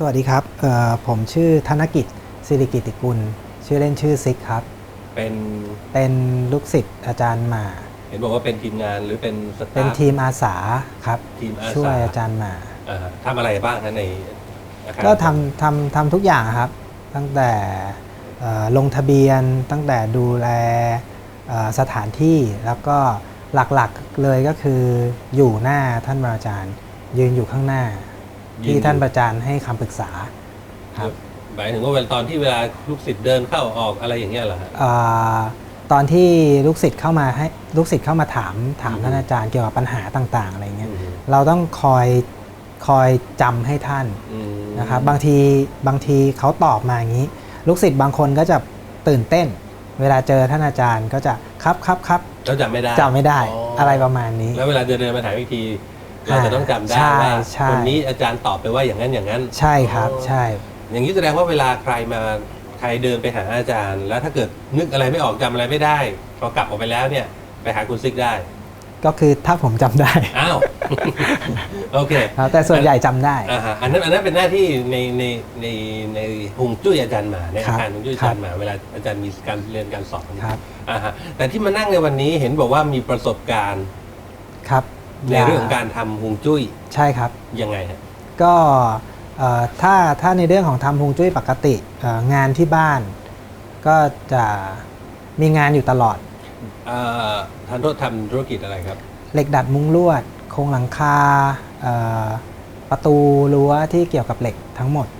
สวัสดีครับเอ่อผมชื่อธนกิจสิริกิติกุล ชื่อเล่นชื่อซิกครับ เป็นเป็นลูกศิษย์อาจารย์หมา เห็นบอกว่าเป็นทีมงานหรือเป็นสตาฟเป็นทีมอาสาครับทีมอาสาช่วยอาจารย์หมาอ่าทำอะไรบ้างคะในอาคารก็ทำทำทำทุกอย่างครับ ตั้งแต่เอ่อลงทะเบียนตั้งแต่ดูแลเอ่อสถานที่แล้วก็หลักๆเลยก็คืออยู่หน้าท่านอาจารย์ ยืนอยู่ข้างหน้า ที่ท่านอาจารย์ให้คำปรึกษาครับหมายถึงว่าเวลาตอนที่เวลาลูกศิษย์เดินเข้าออกอะไรอย่างเงี้ยเหรอฮะเอ่อตอนที่ลูกศิษย์เข้ามาให้ลูกศิษย์เข้ามาถามถามอืมท่านอาจารย์เกี่ยวกับปัญหาต่างๆ อะไรเงี้ยอืมเราต้องคอยคอยจำให้ท่านอืมนะครับบางทีบางทีเขาตอบมาอย่างนี้ ลูกศิษย์บางคนก็จะตื่นเต้น เวลาเจอท่านอาจารย์ก็จะครับครับครับเราจำไม่ได้จำไม่ได้อะไรประมาณนี้ แล้วเวลาเดินเดินมาถามอีกที เราอ่าจะต้องจำได้ใช่ว่าใช่ คนนี้อาจารย์ตอบไปว่าอย่างนั้นอย่างนั้นใช่ครับอ๋อใช่ อย่างนี้แสดงว่าเวลาใครมาใครเดินไปหาอาจารย์ แล้วถ้าเกิดนึกอะไรไม่ออกจำอะไรไม่ได้พอกลับออกไปแล้วเนี่ย ไปหาคุณซิกได้ก็คือถ้าผมจำได้อ้าว โอเคครับแต่ส่วนใหญ่จำได้ อ่าฮะอันนั้นอันนั้นเป็นหน้าที่ในในในในฮวงจุ้ยอาจารย์หมาในครัอาบคารฮวงจุ้ยอาจารย์หมาเวลาอาจารย์มีการเรียนการสอนครับ อ่าฮะแต่ที่มานั่งในวันนี้เห็นบอกว่ามีประสบการณ์ ครับ ในเรื่องของการทำฮวงจุ้ยใช่ครับ ยังไงฮะก็เอ่อถ้าถ้าในเรื่องของทำฮวงจุ้ยปกติเอ่องานที่บ้าน ก็จะมีงานอยู่ตลอดอ่าท่านโทษทำธุรกิจอะไรครับ เหล็กดัดมุ้งลวด โครงหลังคาเอ่อประตูรั้วที่เกี่ยวกับเหล็กทั้งหมดอ๋อ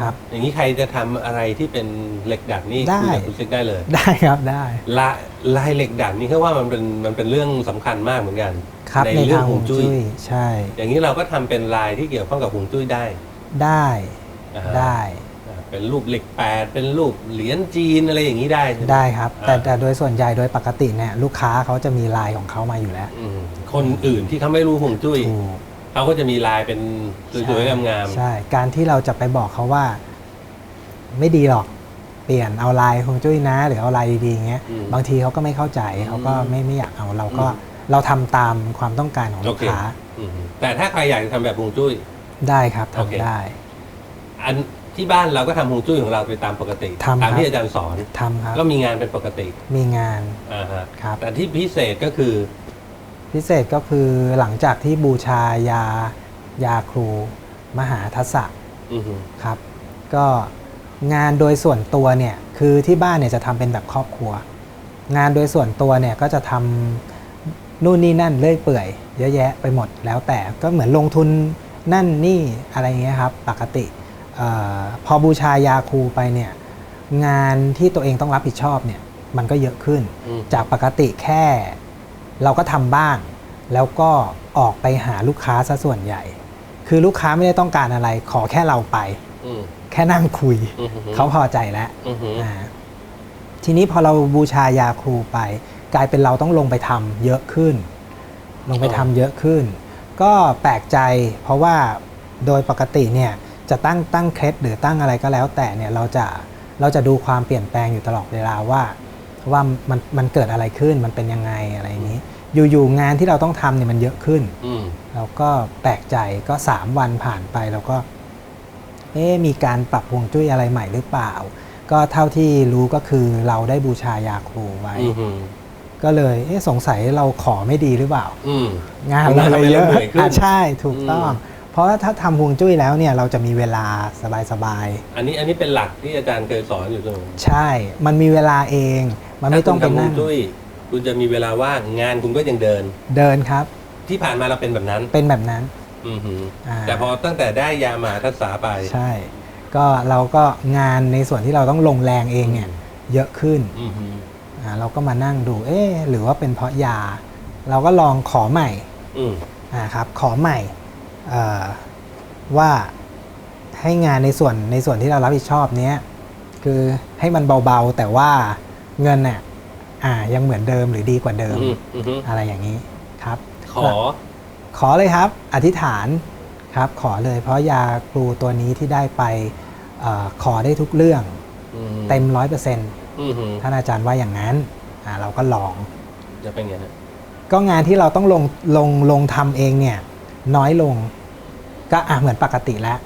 ครับ อย่างนี้ใครจะทำอะไรที่เป็นเหล็กดัดนี่ได้ คุยกับคุณซิกได้เลยได้ครับได้ลายลายเหล็กดัดนี่เขาว่ามันเป็นมันเป็นเรื่องสำคัญมากเหมือนกันครับในในเรื่อทางงฮฮววงงจุ้จุ้ยยใช่ อย่างนี้เราก็ทำเป็นลายที่เกี่ยวข้องกับฮวงจุ้ยได้ได้อ่าฮะได้ อ่าเป็นรูปเหล็กแปดเป็นรูปเหรียญจีนอะไรอย่างนี้ได้ใช่หมได้ครับ แต่อ่าแต่โดยส่วนใหญ่โดยปกติเนี่ยลูกค้าเขาจะมีลายของเขามาอยู่แล้วอืมคนอื่นที่เขาไม่รู้ฮวงจุ้ยถูก เขาก็จะมีลายเป็นสวยๆงามใช่ การที่เราจะไปบอกเขาว่า ไม่ดีหรอก เปลี่ยนเอาลายฮวงจุ้ยนะ หรือเอาลายดีๆอย่างเงี้ย อืมบางทีเขาก็ไม่เข้าใจเขาก็ไม่ไม่อยากเอาเราก็อืม เราทำตามความต้องการของโอลูกเคค้าอืมแต่ถ้าใครอยากจะทำแบบฮวงจุ้ย ได้ครับโอเค ทำได้ อันที่บ้านเราก็ทำฮวงจุ้ยของเราไปตามปกติ ทำตามครับที่อาจารย์สอน ทำครับ ก็มีงานเป็นปกติมีงานอ่าฮะครับ แต่ที่พิเศษก็คือ พิเศษก็คือหลังจากที่บูชายายาครูมหาทัศสะอือหือครับ ก็งานโดยส่วนตัวเนี่ยคือที่บ้านเนี่ยจะทำเป็นแบบครอบครัว งานโดยส่วนตัวเนี่ยก็จะทำนู่นนี่นั่นเลื่อยเปื่อย เยอะแยะไปหมดแล้วแต่ก็เหมือนลงทุนนั่นนี่อะไรอย่างเงี้ยครับปกติเออพอบูชายาครูไปเนี่ยงานที่ตัวเองต้องรับผิดชอบเนี่ยมันก็เยอะขึ้นอืมจากปกติแค่ เราก็ทำบ้าง แล้วก็ออกไปหาลูกค้าซะส่วนใหญ่ คือลูกค้าไม่ได้ต้องการอะไร ขอแค่เราไป อืม แค่นั่งคุย อือหือ เขาพอใจแล้ว อือหือ อ่าทีนี้พอเราบูชายาครูไป กลายเป็นเราต้องลงไปทำเยอะขึ้น ลงไปทำเยอะขึ้น ก็แปลกใจเพราะว่าโดยปกติเนี่ยจะตั้งตั้งเคล็ดหรือตั้งอะไรก็แล้วแต่เนี่ยเราจะเราจะดูความเปลี่ยนแปลงอยู่ตลอดเวลาว่า ว่ามันมันเกิดอะไรขึ้นมันเป็นยังไงอะไรอย่างนี้ อยู่ๆงานที่เราต้องทำเนี่ยมันเยอะขึ้นอืมเราก็แปลกใจก็3วันผ่านไปเราก็ เอ๊ะมีการปรับฮวงจุ้ยอะไรใหม่หรือเปล่า ก็เท่าที่รู้ก็คือเราได้บูชายาครูไว้อือหือก็เลยเอ๊ะสงสัยเราขอไม่ดีหรือเปล่าอืมงานเราเลยเยอะทำให้เราเหนื่อยขึ้นอะใช่ถูกต้องอืมเพราะว่าถ้าทำฮวงจุ้ยแล้วเนี่ยเราจะมีเวลาสบายอันนี้อันนี้เป็นหลักที่อาจารย์เคยสอนอยู่เสมอๆใช่ มันมีเวลาเอง มันไม่ต้องไปถ้าคุณทำฮวนั่งงจุ้ยคุณจะมีเวลาว่างงานคุณก็ยังเดิน เดินครับ ที่ผ่านมาเราเป็นแบบนั้นเป็นแบบนั้น อือหืออ่าแต่พอตั้งแต่ได้ยามาทัศสาไป ใช่ ก็เราก็งานในส่วนที่เราต้องลงแรงเองเนี่ยเยอะขึ้นอือหืออ่าเราก็มานั่งดู เอ๊ะหรือว่าเป็นเพราะยา เราก็ลองขอใหม่อืมอ่าครับขอใหม่เอ่อว่าให้งานในส่วนในส่วนที่เรารับผิดชอบเนี้ยคือให้มันเบาๆ แต่ว่า เงินเนี่ยอ่า ยังเหมือนเดิมหรือดีกว่าเดิม อืมอือหืออะไรอย่างนี้ครับ ขอ ขอเลยครับ อธิษฐานครับ ขอเลยเพราะยาครูตัวนี้ที่ได้ไปเออขอได้ทุกเรื่อง อืมเต็มร้อยเปอร์เซ็นต์อือหือท่านอาจารย์ว่าอย่างนั้นอ่าเราก็ลอง จะเป็นไงฮะก็งานที่เราต้องลงลงลงทำเองเนี่ย น้อยลงก็อะเหมือนปกติแล้ว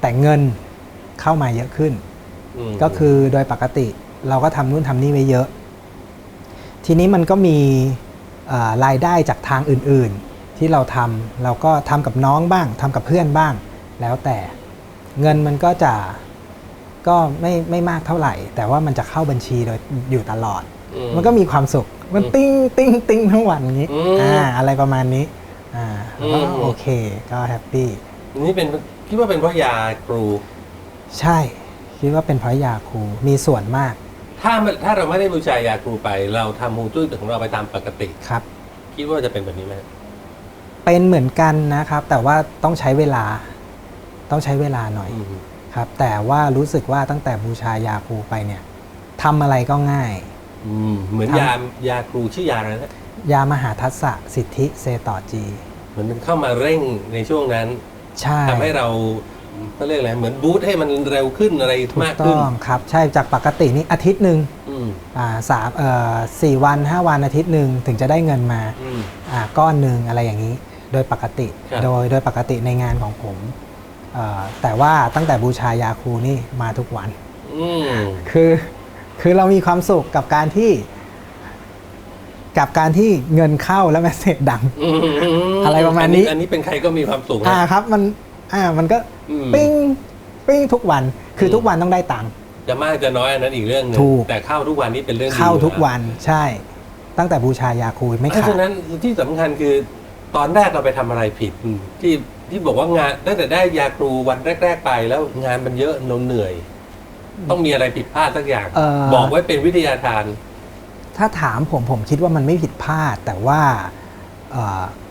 แต่เงินเข้ามาเยอะขึ้น มก็คือโดยปกติ เราก็ทำนู่นทำนี่ไว้เยอะ ทีนี้มันก็มีเอ่อรายได้จากทางอื่นๆ ที่เราทำเราก็ทำกับน้องบ้างทำกับเพื่อนบ้าง แล้วแต่เงินมันก็จะก็ไม่ไม่มากเท่าไหร่ แต่ว่ามันจะเข้าบัญชีโดยอยู่ตลอดอืมันก็มีความสุขมันอืมติ้งติ้งติ้งทั้งวันอย่างนี้อืมอ่าอะไรประมาณนี้อ่าอืมก็โอเคก็แฮปปี้นี่เป็นคิดว่าเป็นเพราะยาครู ใช่ คิดว่าเป็นเพราะยาครูมีส่วนมาก ถ้ามันถ้าเราไม่ได้บูชายาครูไป เราทำฮวงจุ้ยของเราไปตามปกติ ครับ คิดว่าจะเป็นแบบนี้ไหมเป็นเหมือนกันนะครับ แต่ว่าต้องใช้เวลา ต้องใช้เวลาหน่อยอืมครับ แต่ว่ารู้สึกว่าตั้งแต่บูชายาครูไปเนี่ยทำอะไรก็ง่าย อืมเหมือนทำยายาครูชื่อยาอะไรนะยามหาทัศสะสิทธิเซต่อจี เหมือนมันเข้ามาเร่งในช่วงนั้นใช่ทำให้เรา ก็เรียกอะไรเหมือนบูทให้มันเร็วขึ้นอะไรถูกมากต้ขึ้นองครับ ใช่จากปกตินี่อาทิตย์หนึ่งอืมอ่าสามเอ่อสี่วันห้าวันอาทิตย์หนึ่งถึงจะได้เงินมาอืม อ่าก้อนหนึ่งอะไรอย่างนี้ โดยปกติครับ โดยโดยปกติในงานของผมเอ่อแต่ว่าตั้งแต่บูชายาครูนี่มาทุกวัน อืม คือคือเรามีความสุขกับการที่ กับการที่เงินเข้าแล้วแมสเซจดังอืมอะไรประมาณนี้อันนี้เป็นใครก็มีความสุขนะ อ่าครับ มัน อ่ามันก็อืม ปิ้งปิ้งทุกวันคืออมทุกวันต้องได้ตังค์ จะมากจะน้อยอันนั้นอีกเรื่องหนึงถูก แต่เข้าทุกวันนี้เป็นเรื่องดีเข้าทุกอยู่แล้วันใช่ ตั้งแต่บูชายาครูไม่เพราะขาดฉะนั้นที่สำคัญคือตอนแรกเราไปทำอะไรผิดอืมที่ที่บอกว่างานตั้งแต่ได้ยาครูวันแรก ๆ ไปแล้วงานมันเยอะเราเหนื่อย ต้องมีอะไรผิดพลาดสักอย่างเอ่อบอกไว้เป็นวิทยาทาน ถ้าถามผมผมคิดว่ามันไม่ผิดพลาด แต่ว่าเอ่อ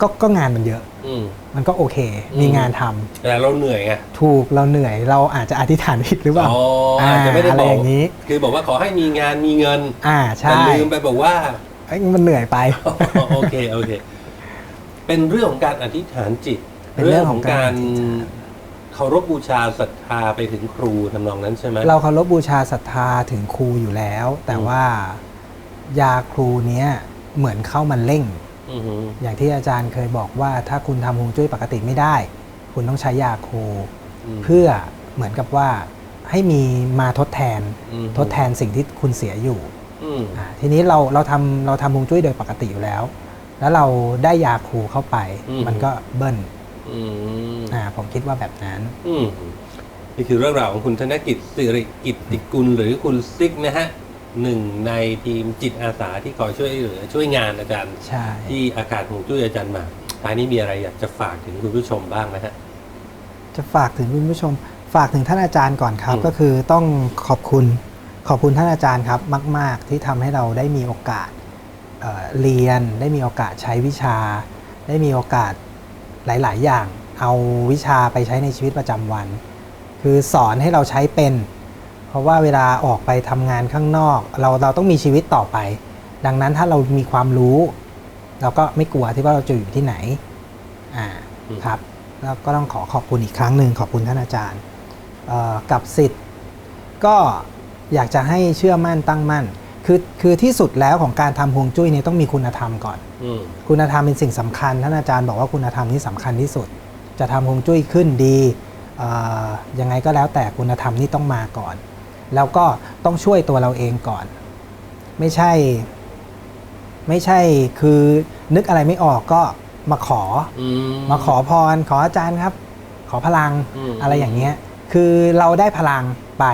ก็ก็งานมันเยอะ อืม มันก็โอเคอืมมีงานทำแต่เราเหนื่อยไง ถูกเราเหนื่อยเราอาจจะอธิษฐานผิดหรือเปล่าอ๋ออาจจะไม่ได้อะไรบออกย่างนี้ คือบอกว่าขอให้มีงานมีเงินอ่าแต่ใช่ลืมไปบอกว่า เอ้ยมันเหนื่อยไป โอเคโอเค เป็นเรื่องของการอธิษฐานจิตเป็นเรื่องของการเรื่องของการเคารพบูชาศรัทธาไปถึงครูทำนองนั้นใช่ไหม เราเคารพบูชาศรัทธาถึงครูอยู่แล้ว แต่อืม ว่ายาครูเนี้ยเหมือนเข้ามาเร่ง อือหืออย่างที่อาจารย์เคยบอกว่าถ้าคุณทำฮวงจุ้ยปกติไม่ได้ คุณต้องใช้ยาครูอืมเพื่อเหมือนกับว่าให้มีมาทดแทนอืม ทดแทนสิ่งที่คุณเสียอยู่อืมอ่าทีนี้เราเราทำเราทำฮวงจุ้ยโดยปกติอยู่แล้ว แล้วเราได้ยาครูเข้าไป มันก็เบิ้ลอืม อ่าผมคิดว่าแบบนั้น อืมนี่คือเรื่องราวของคุณธนกิจสิริกิตติกุลหรือคุณซิกนะฮะ หนึ่งในทีมจิตอาสาที่คอยช่วยเหลือช่วยงานอาจารย์ ใช่ ที่อากาศหงจุ้ยอาจารย์หมากท้ายนี้มีอะไรอยากจะฝากถึงคุณผู้ชมบ้างไหมฮะ จะฝากถึงคุณผู้ชม ฝากถึงท่านอาจารย์ก่อนครับ อืม ก็คือต้องขอบคุณขอบคุณท่านอาจารย์ครับ มาก ๆ ที่ทำให้เราได้มีโอกาสเอ่อเรียน ได้มีโอกาสใช้วิชา ได้มีโอกาสหลาย ๆ อย่าง เอาวิชาไปใช้ในชีวิตประจำวัน คือสอนให้เราใช้เป็น เพราะว่าเวลาออกไปทำงานข้างนอก เราเราต้องมีชีวิตต่อไป ดังนั้นถ้าเรามีความรู้ เราก็ไม่กลัวที่ว่าเราจะอยู่ที่ไหนอ่าอืมครับ แล้วก็ต้องขอขอบคุณอีกครั้งหนึ่งขอบคุณท่านอาจารย์เอ่อกับสิทธิ์ก็อยากจะให้เชื่อมั่นตั้งมั่น คือคือที่สุดแล้วของการทำฮวงจุ้ยเนี่ยต้องมีคุณธรรมก่อนอืมคุณธรรมเป็นสิ่งสำคัญท่านอาจารย์บอกว่าคุณธรรมนี่สำคัญที่สุด จะทำฮวงจุ้ยขึ้นดีเอ่อยังไงก็แล้วแต่คุณธรรมนี่ต้องมาก่อน แล้วก็ต้องช่วยตัวเราเองก่อน ไม่ใช่ ไม่ใช่คือนึกอะไรไม่ออกก็มาขออืมาขอพร ขออาจารย์ครับ ขอพลังมอะไรอย่างเงี้ย คือเราได้พลังไป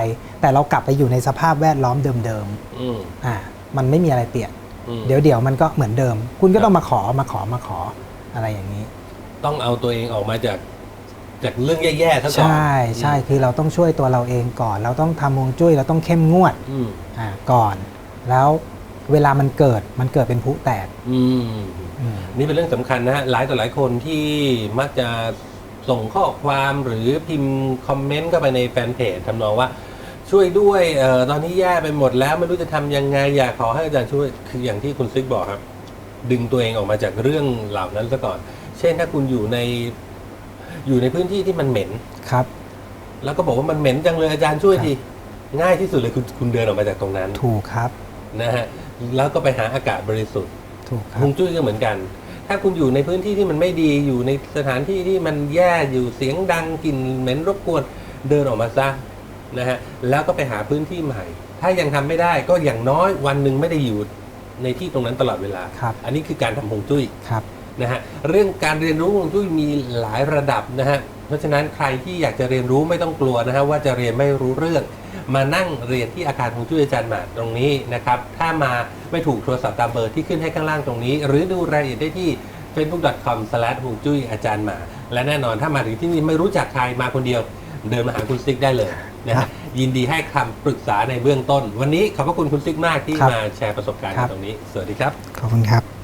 แต่เรากลับไปอยู่ในสภาพแวดล้อมเดิมอืมๆอ่า มันไม่มีอะไรเปลี่ยนอืมเดี๋ยวเดี๋ยวมันก็เหมือนเดิม คุณก็ต้องมาขอมาขอมาขออะไรอย่างนี้ ต้องเอาตัวเองออกมาจาก จากเรื่องแย่ๆทั้งสองใช่ใช่คือเราต้องช่วยตัวเราเองก่อน เราต้องทำฮวงจุ้ยเราต้องเข้มงวดอืมอ่าก่อน แล้วเวลามันเกิดมันเกิดเป็นพลุแตกอืมอืมนี่เป็นเรื่องสำคัญนะฮะหลายต่อหลายคนที่มักจะส่งข้อความหรือพิมพ์คอมเมนต์เข้าไปในแฟนเพจทำนองว่า ช่วยด้วยเออตอนนี้แย่ไปหมดแล้วไม่รู้จะทำยังไงอยากขอให้อาจารย์ช่วยคืออย่างที่คุณซิกบอกครับ ดึงตัวเองออกมาจากเรื่องเหล่านั้นซะก่อน เช่นถ้าคุณอยู่ใน อยู่ในพื้นที่ที่มันเหม็น ครับ แล้วก็บอกว่ามันเหม็นจังเลยอาจารย์ช่วยครับทีง่ายที่สุดเลยคุณคุณเดินออกมาจากตรงนั้นถูกครับนะฮะแล้วก็ไปหาอากาศบริสุทธิ์ถูกครัฮวบงจุ้ยก็เหมือนกัน ถ้าคุณอยู่ในพื้นที่ที่มันไม่ดีอยู่ในสถานที่ที่มันแย่อยู่เสียงดังกลิ่นเหม็นรบกวนเดินออกมาซะนะฮะแล้วก็ไปหาพื้นที่ใหม่ ถ้ายังทำไม่ได้ก็อย่างน้อยวันหนึ่งไม่ได้อยู่ในที่ตรงนั้นตลอดเวลาครับอันนี้คือการทำฮวงจุ้ยครับ นะฮะเรื่องการเรียนรู้ฮวงจุ้ยมีหลายระดับนะฮะเพราะฉะนั้นใครที่อยากจะเรียนรู้ไม่ต้องกลัวนะฮะว่าจะเรียนไม่รู้เรื่อง มานั่งเรียนที่อาคารฮวงจุ้ยอาจารย์หมาดตรงนี้นะครับถ้ามาไม่ถูกโทรศัพท์ตามเบอร์ที่ขึ้นให้ข้างล่างตรงนี้ หรือดูรายละเอียดได้ที่ facebook.com s l a s h ฮวงจุ้ยอาจารย์หมา และแน่นอนถ้ามาถึงที่นี่ไม่รู้จักใครมาคนเดียว เดินมาหาคุณซิกได้เลยนะครัฮะบยินดีให้คำปรึกษาในเบื้องต้น วันนี้ขอบพระคุณคุณซิกมากที่ครับมาแชร์ประสบการณ์ครับ ตรงนี้ สวัสดีครับ ขอบคุณครับ